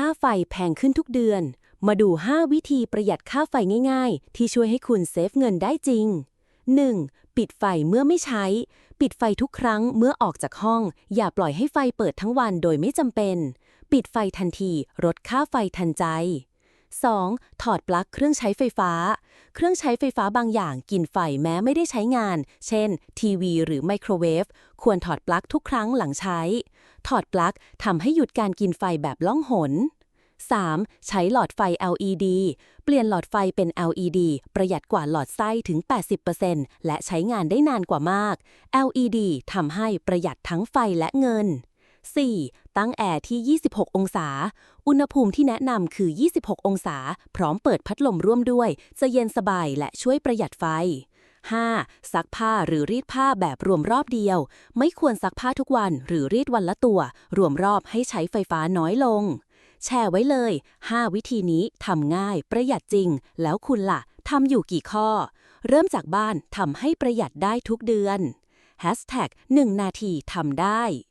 ค่าไฟแพงขึ้นทุกเดือน มาดู 5 วิธีประหยัดค่าไฟง่ายๆ ที่ช่วยให้คุณเซฟเงินได้จริง 1. ปิดไฟเมื่อไม่ใช้ ปิดไฟทุกครั้งเมื่อออกจากห้อง อย่าปล่อยให้ไฟเปิดทั้งวันโดยไม่จำเป็น ปิดไฟทันทีลดค่าไฟทันใจ 2. ถอดปลั๊กเครื่องใช้ไฟฟ้า เครื่องใช้ไฟฟ้าบางอย่างกินไฟแม้ไม่ได้ใช้งาน เช่น ทีวีหรือไมโครเวฟ ควรถอดปลั๊กทุกครั้งหลังใช้ ถอดปลั๊กทำให้หยุดการกินไฟแบบล่องหน 3. ใช้หลอดไฟ LED เปลี่ยนหลอดไฟเป็น LED ประหยัดกว่าหลอดไส้ถึง 80%และใช้งานได้นานกว่ามาก LED ทำให้ประหยัดทั้งไฟและเงิน 4. ตั้งแอร์ที่ 26 องศา อุณหภูมิที่แนะนำคือ 26 องศา พร้อมเปิดพัดลมร่วมด้วย จะเย็นสบายและช่วยประหยัดไฟ 5. ซักผ้าหรือรีดผ้าแบบรวมรอบเดียว ไม่ควรซักผ้าทุกวันหรือรีดวันละตัว รวมรอบให้ใช้ไฟฟ้าน้อยลง แชร์ไว้เลย 5 วิธีนี้ทำง่าย ประหยัดจริง แล้วคุณล่ะทำอยู่กี่ข้อ เริ่มจากบ้านทำให้ประหยัดได้ทุกเดือน Hashtag 1 นาทีทำได้